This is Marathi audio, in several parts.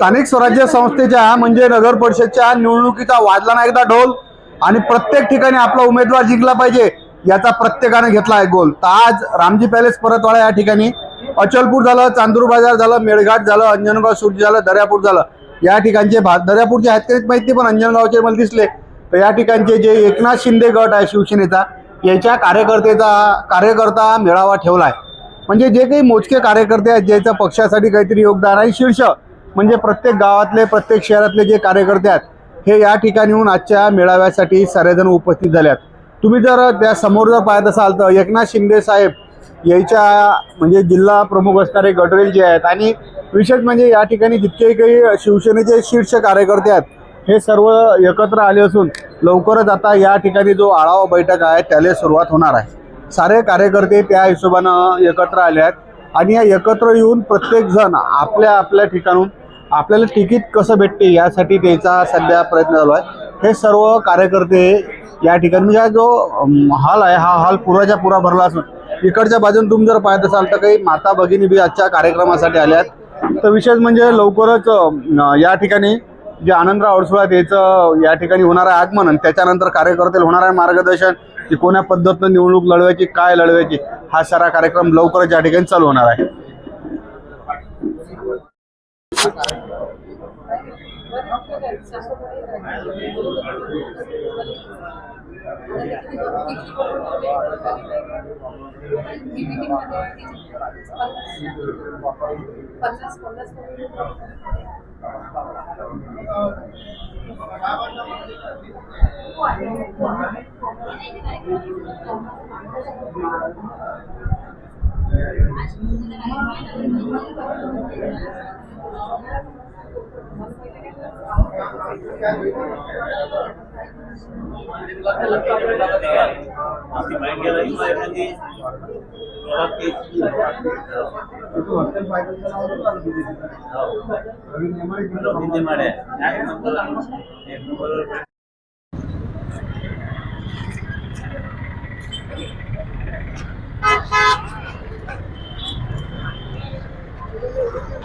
स्थानिक स्वराज्य संस्थेच्या म्हणजे नगर परिषदच्या निवडणुकीचा वाजला ना एकदा ढोल आणि प्रत्येक ठिकाणी आपला उमेदवार जिंकला पाहिजे याचा प्रत्येकाने घेतला आहे गोल. तर आज रामजी पॅलेस परतवाडा या ठिकाणी अचलपूर झालं चांदूर बाजार झालं मेळघाट झालं अंजनगाव सुरजी झालं दर्यापूर झालं. या ठिकाणचे भा दर्यापूरचे आहेत काहीच माहिती पण अंजनगावचे मला दिसले. तर या ठिकाणचे जे एकनाथ शिंदे गट आहे शिवसेनेचा याच्या कार्यकर्तेचा कार्यकर्ता मेळावा ठेवला आहे. म्हणजे जे काही मोजके कार्यकर्ते आहेत ज्याचं पक्षासाठी काहीतरी योगदान आहे शीर्ष म्हणजे प्रत्येक गावातले प्रत्येक शहरातले जे कार्यकर्ते आहेत हे या ठिकाणी येऊन आजच्या मेळाव्यासाठी सारेजण उपस्थित झाले आहेत तुम्ही जर त्या समोर जर पाहत असाल तर एकनाथ शिंदे साहेब याच्या म्हणजे जिल्हा प्रमुख असणारे गडरेल जे आहेत आणि विशेष म्हणजे या ठिकाणी जितके काही शिवसेनेचे शीर्ष कार्यकर्ते आहेत हे सर्व एकत्र आले असून लवकरच आता या ठिकाणी जो आढावा बैठक आहे त्याला सुरुवात होणार आहे. सारे कार्यकर्ते त्या हिशोबानं एकत्र आले आहेत आणि या एकत्र येऊन प्रत्येकजण आपल्या आपल्या ठिकाणून आपल्याला तिकीट कसं भेटते यासाठी त्याचा सध्या प्रयत्न चालू आहे. हे सर्व कार्यकर्ते या ठिकाणी म्हणजे हा जो हॉल आहे हा हॉल पुराच्या पुरा भरला असून इकडच्या बाजून तुम्ही जर पाहत असाल तर काही माता भगिनी बी आजच्या कार्यक्रमासाठी आल्या आहेत. तर विशेष म्हणजे लवकरच या ठिकाणी जे आनंदराव अडसुळा त्याचं या ठिकाणी होणार आहे आगमन आणि त्याच्यानंतर कार्यकर्त्याला होणार आहे मार्गदर्शन की कोण्या पद्धतीनं निवडणूक लढवायची काय लढवायची हा सारा कार्यक्रम लवकरच या ठिकाणी चालू होणार आहे. पन्नास पन्नास ಮಾಡಿ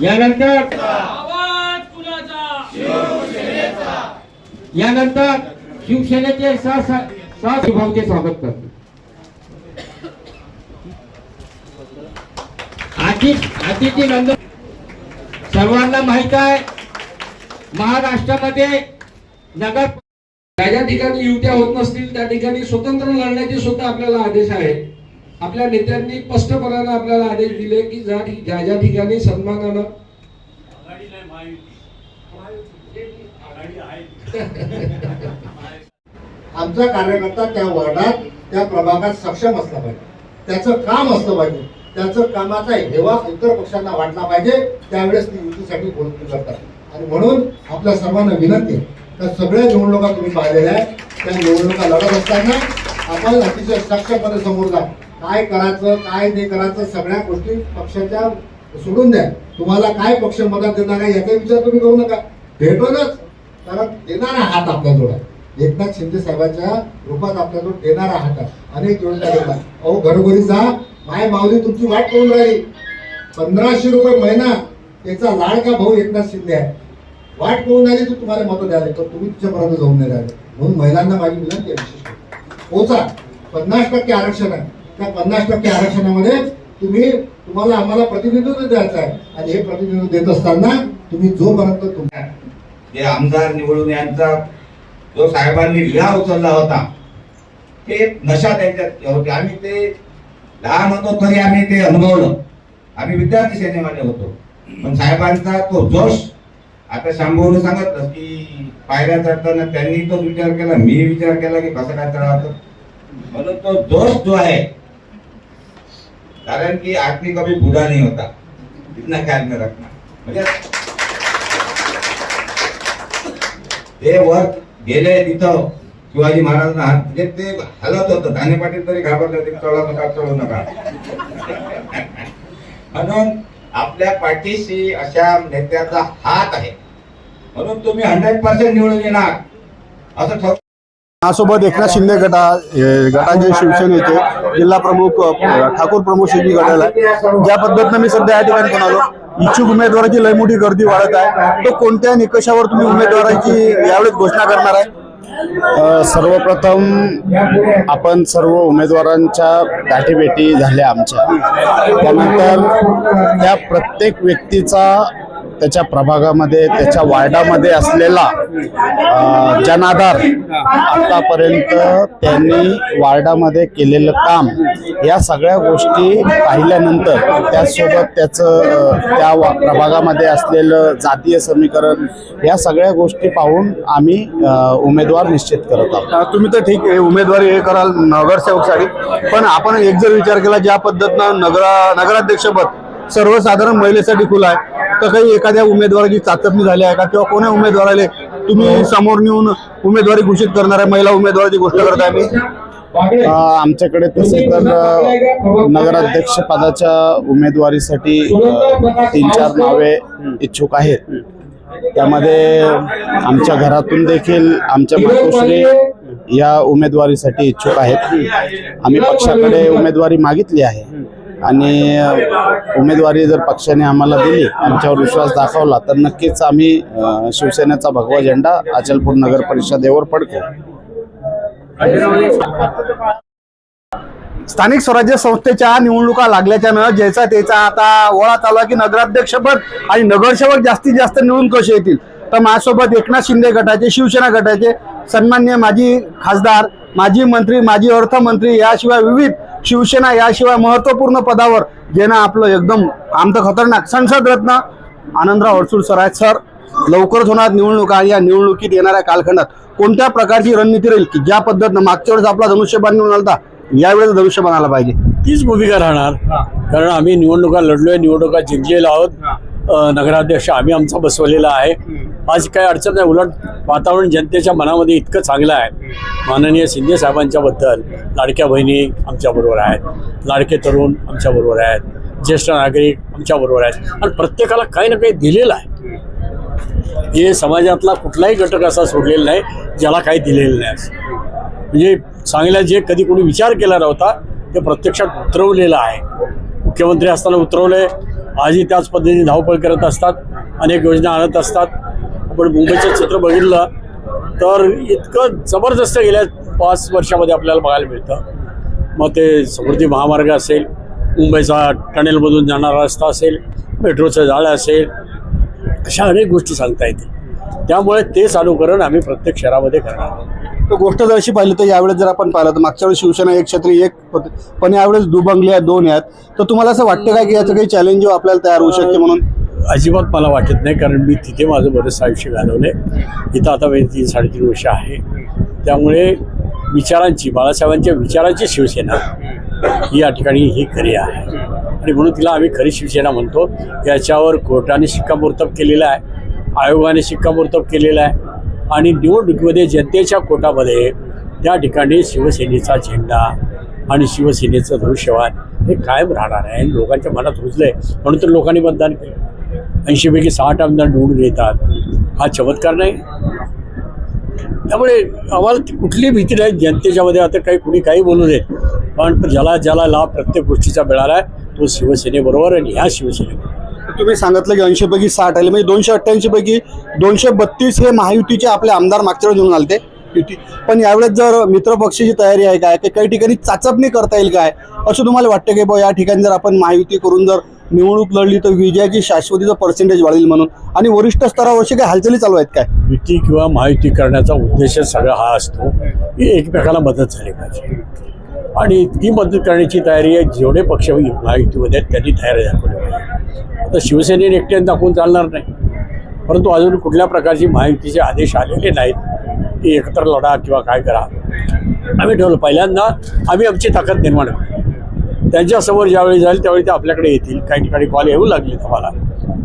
यानंतर यानंतर शिवसेनेचे सह विभागचे स्वागत करतो. आधीची नंद सर्वांना माहीत आहे महाराष्ट्रामध्ये नगर ज्या ज्या ठिकाणी युत्या होत नसतील त्या ठिकाणी स्वतंत्र लढण्याचे सुद्धा आपल्याला आदेश आहेत. आपल्या नेत्यांनी स्पष्टपणानं आपल्याला आदेश दिले की ज्या ज्या ज्या ठिकाणी सन्मानानं आमचा कार्यकर्ता त्या वार्डात त्या प्रभागात सक्षम असला पाहिजे. त्याचं काम असलं पाहिजे. त्याचं कामाचा हेवा इतर पक्षांना वाटला पाहिजे त्यावेळेस ती युतीसाठी बोलणी करतात. आणि म्हणून आपल्या सर्वांना विनंती आहे त्या सगळ्या निवडणुका तुम्ही पाहिलेल्या आहेत त्या निवडणुका लढत असताना आपण अतिशय सक्षमपणे समोर जा. काय करायचं काय नाही करायचं सगळ्या गोष्टी पक्षाच्या सोडून द्या. तुम्हाला काय पक्ष मदत देणार आहे याचा विचार तुम्ही करू नका. भेटूनच कारण देणारा हात आपल्याजवळ आहे एकनाथ शिंदे साहेबांच्या रूपात आपल्याजवळ देणारा हात. आहे अनेक योजना देतात अहो घरोघरी जा. माय माऊली तुमची वाट करून राहिली. पंधराशे रुपये महिना त्याचा लाडका भाऊ एकनाथ शिंदे आहे. वाट पाहून राहिली तर तुम्हाला मतं द्यायला पण तुम्ही तिच्यापर्यंत जाऊन नाही राहिले. म्हणून महिलांना माझी विनंती आहे विशेष पोचा. पन्नास टक्के आरक्षण आहे. त्या पन्नास टक्के आरक्षणामध्ये तुम्ही तुम्हाला आम्हाला प्रतिनिधित्व द्यायचं आहे. आणि हे प्रतिनिधित्व देत असताना तुम्ही जोपर्यंत तुमच्या जे आमदार निवडून यांचा जो साहेबांनी विळा उचलला होता ते नशा त्यांच्यात होते. आम्ही ते लहान होतो तरी आम्ही ते अनुभवलं. आम्ही विद्यार्थी सेनेमध्ये होतो. पण साहेबांचा तो जोश आता शांभूने सांगितलं की पायऱ्या चढताना त्यांनी तोच विचार केला मी विचार केला की कसं काय चढावं. म्हणून तो जोश जो आहे कारण की आदमी कभी बुरा नहीं होता। इतना ख्याल में रखना। म्हणजे ते वर गेले तिथं शिवाजी महाराजांना हात म्हणजे ते हलत होतं. धाने पाटील तरी घाबरले होते चढू नका चढू नका. म्हणून आपल्या पाठीशी अशा नेत्याचा हात आहे. म्हणून तुम्ही हंड्रेड पर्सेंट निवडून येणार. असं ठरवून यासोबत एकनाथ शिंदे गटा गटाचे शिवसेनेचे जिल्हा प्रमुख ठाकूर प्रमुख श्री गटाला ज्या पद्धतीनं मी सध्या या ठिकाणी म्हणालो इच्छुक उमेदवाराची लय मोठी गर्दी वाढत आहे. तो कोणत्या निकषावर तुम्ही उमेदवाराची यावेळेस घोषणा करणार आहे? सर्वप्रथम आपण सर्व उमेदवारांच्या गाठीभेटी झाल्या आमच्या. त्यानंतर त्या प्रत्येक व्यक्तीचा त्याच्या प्रभागामध्ये त्याच्या वार्डामध्ये असलेला जनाधार आतापर्यंत त्यांनी वार्डामध्ये केलेलं काम या सगळ्या गोष्टी पाहिल्यानंतर त्यासोबत त्याचं त्या वा- प्रभागामध्ये असलेलं जातीय समीकरण या सगळ्या गोष्टी पाहून आम्ही उमेदवार निश्चित करत आहोत. तुम्ही तर ठीक आहे उमेदवारी हे कराल नगरसेवकसाठी पण आपण एक जर विचार केला ज्या पद्धतीनं नगरा नगराध्यक्षपद सर्वसाधारण महिलेसाठी खुला आहे. तर काही एखाद्या उमेदवाराची चाचपणी झाली आहे का? किंवा कोण्या उमेदवाराला तुम्ही समोर नेऊन उमेदवारी घोषित करणार आहे महिला उमेदवाराची गोष्ट करत आहे मी आमच्याकडे तसे तर नगराध्यक्षपदाच्या नगराध्यक्ष पदाच्या उमेदवारीसाठी तीन चार नावे इच्छुक आहेत. त्यामध्ये आमच्या घरातून देखील आमच्या मातोश्री या उमेदवारीसाठी इच्छुक आहेत. आम्ही पक्षाकडे उमेदवारी मागितली आहे. आणि उमेदवारी जर पक्षाने आम्हाला दिली आमच्यावर विश्वास दाखवला तर नक्कीच आम्ही शिवसेनेचा भगवा झेंडा अचलपूर नगर परिषदेवर फडकू स्थानिक स्वराज्य संस्थेच्या निवडणुका लागल्याच्यानं ज्याचा त्याचा आता ओळा चालू की नगराध्यक्षपद आणि नगरसेवक जास्तीत जास्त निवडून कसे येतील? तर माझ्यासोबत एकनाथ शिंदे गटाचे शिवसेना गटाचे सन्मान्य माजी खासदार माजी मंत्री माजी अर्थमंत्री याशिवाय विविध शिवसेना याशिवाय महत्त्वपूर्ण पदावर ज्यानं आपलं एकदम तर खतरनाक संसद रत्न आनंदराव अडसूळ सर आहेत सर. लवकरच होणार निवडणुका आणि या निवडणुकीत येणाऱ्या कालखंडात कोणत्या प्रकारची रणनीती राहील की ज्या पद्धतीनं मागच्या वेळेस आपला धनुष्यबाण निवडून आलता यावेळेस धनुष्यबाण आला पाहिजे? तीच भूमिका राहणार. कारण आम्ही निवडणुका लढलोय निवडणुका जिंकलेलो आहोत. नगराध्यक्ष आम्ही आमचा बसवलेला आहे. आज काही अडचण नाही उलट वातावरण जनतेच्या मनामध्ये इतकं चांगलं आहे. माननीय शिंदे साहेबांच्या बद्दल लाडक्या बहिणी आमच्याबरोबर आहेत. लाडके तरुण आमच्याबरोबर आहेत. ज्येष्ठ नागरिक आमच्याबरोबर आहेत. आणि प्रत्येकाला काही ना काही दिलेलं आहे. हे समाजातला कुठलाही घटक असा सोडलेला नाही ज्याला काही दिलेलं नाही असं. म्हणजे चांगला जे कधी कोणी विचार केला नव्हता ते प्रत्यक्षात उतरवलेलं आहे. मुख्यमंत्री असताना उतरवले आजही त्याच पद्धतीने धावपळ करत असतात अनेक योजना आणत असतात. आपण मुंबईचं चित्र बघितलं तर इतकं जबरदस्त गेल्या पाच वर्षामध्ये आपल्याला बघायला मिळतं. मग ते समृद्धी महामार्ग असेल मुंबईचा टनेलमधून जाणारा रस्ता असेल मेट्रोचं जाळं असेल अशा अनेक गोष्टी सांगता येतील. त्यामुळे ते चालूकरण आम्ही प्रत्येक शहरामध्ये करणार आहोत. तर गोष्ट जर अशी पाहिली तर यावेळेस जर आपण पाहिलं तर मागच्या वेळेस शिवसेना एक क्षेत्री एक होते. पण यावेळेस दुबंगले आहेत दोन आहेत. तर तुम्हाला असं वाटतं का की याचं काही चॅलेंज आपल्याला तयार होऊ शकते म्हणून? अजिबात मला वाटत नाही कारण मी तिथे माझं बरंच आयुष्य घालवले इथं आता मी तीन साडेतीन वर्ष आहे. त्यामुळे विचारांची बाळासाहेबांच्या विचारांची शिवसेना ही या ठिकाणी ही खरी आहे. आणि म्हणून तिला आम्ही खरी शिवसेना म्हणतो. याच्यावर कोर्टाने शिक्कामोर्तब केलेलं आहे. आयोगाने शिक्कामोर्तब केलेलं आहे. आणि निवडणुकीमध्ये जनतेच्या कोटामध्ये त्या ठिकाणी शिवसेनेचा झेंडा आणि शिवसेनेचं धनुष्यवान हे कायम राहणार आहे. आणि लोकांच्या मनात रुजलंय. म्हणून तर लोकांनी मतदान केलं. ऐंशीपैकी साठ आमदार निवडून येतात. हा चमत्कार नाही. त्यामुळे आम्हाला ती कुठली भीती नाही. जनतेच्यामध्ये आता काही कुणी काही बोलू नये. पण ज्याला ज्याला लाभ प्रत्येक गोष्टीचा मिळाला आहे तो शिवसेनेबरोबर आणि ह्या शिवसेनेबरोबर. तुम्ही सांगितलं की ऐंशी पैकी साठ आले. म्हणजे दोनशे अठ्ठ्याऐंशी पैकी दोनशे बत्तीस हे महायुतीचे आपले आमदार मागच्या वेळेस घेऊन आले युती. पण यावेळेस जर मित्रपक्षाची तयारी आहे काय की काही ठिकाणी चाचपणी करता येईल काय असं तुम्हाला वाटतं की बुवा या ठिकाणी जर आपण महायुती करून जर निवडणूक लढली तर विजयाची शाश्वतीचं पर्सेंटेज वाढेल म्हणून. आणि वरिष्ठ स्तरावर काय काही हालचाली चालू आहेत काय? युती किंवा महायुती करण्याचा उद्देश सगळा हा असतो की एकमेकाला मदत झाली पाहिजे. आणि ती मदत करण्याची तयारी आहे जेवढे पक्ष महायुतीमध्ये आहेत त्यांनी तयारी दाखवली पाहिजे. तर शिवसेनेने एकट्याने दाखवून चालणार नाही. परंतु अजून कुठल्या प्रकारची माहितीचे आदेश आलेले नाहीत की एकत्र लढा किंवा काय करा. आम्ही ठेवलं पहिल्यांदा आम्ही आमची ताकद निर्माण करू. त्यांच्यासमोर ज्यावेळी जाईल त्यावेळी ते आपल्याकडे येतील. काही ठिकाणी कॉल येऊ लागले आम्हाला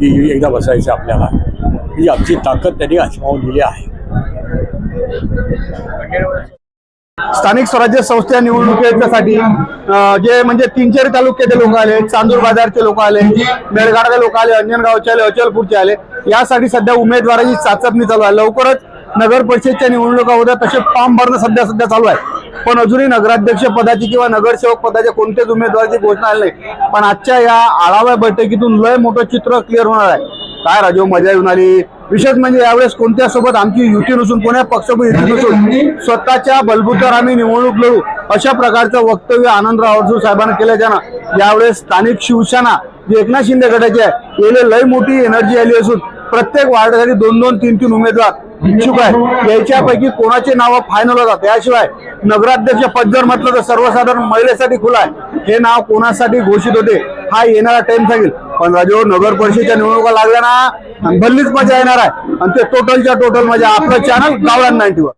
की एकदा बसायचं आपल्याला. ही आमची ताकद त्यांनी आजमावून दिली आहे. स्थानिक स्वराज्य संस्था निवडणुकीसाठी जे म्हणजे तीनचारी तालुक्याचे लोक आले चांदूर बाजारचे लोक आले मेळघाटचे लोक आले अंजनगावचे आले अचलपूरचे आले यासाठी सध्या उमेदवाराची चाचपणी चालू आहे. लवकरच नगर परिषदच्या निवडणुका होत्या तसे फॉर्म भरणं सध्या सध्या चालू आहे. पण अजूनही नगराध्यक्ष पदाची किंवा नगरसेवक पदाच्या कोणत्याच उमेदवाराची घोषणा आली नाही. पण आजच्या या आढाव्या बैठकीतून लय मोठं चित्र क्लिअर होणार आहे. काय राजू मजा येऊन आली? विशेष म्हणजे यावेळेस कोणत्या सोबत आमची युती नसून कोण्या पक्षासोबत युती नसून स्वतःच्या बलबुतावर आम्ही निवडणूक लढू अशा प्रकारचं वक्तव्य आनंदराव अडसूळ साहेबांना केल्याच्यानं यावेळेस स्थानिक शिवसेना जे एकनाथ शिंदे गटाची आहे याला लय मोठी एनर्जी आली असून प्रत्येक वार्डासाठी दोन दोन तीन तीन उमेदवार इच्छुक आहेत. याच्यापैकी कोणाचे नावं फायनल होतात याशिवाय नगराध्यक्ष पद जर म्हटलं तर सर्वसाधारण महिलेसाठी खुला आहे. हे नाव कोणासाठी घोषित होते हा येणारा टाइम सांगेल. पण राजू नगर परिषदेच्या निवडणुका लागल्या ना भल्लीच मजा येणार आहे. आणि ते टोटलच्या टोटल मजा आपलं चॅनल गावडा नाईन्टीवर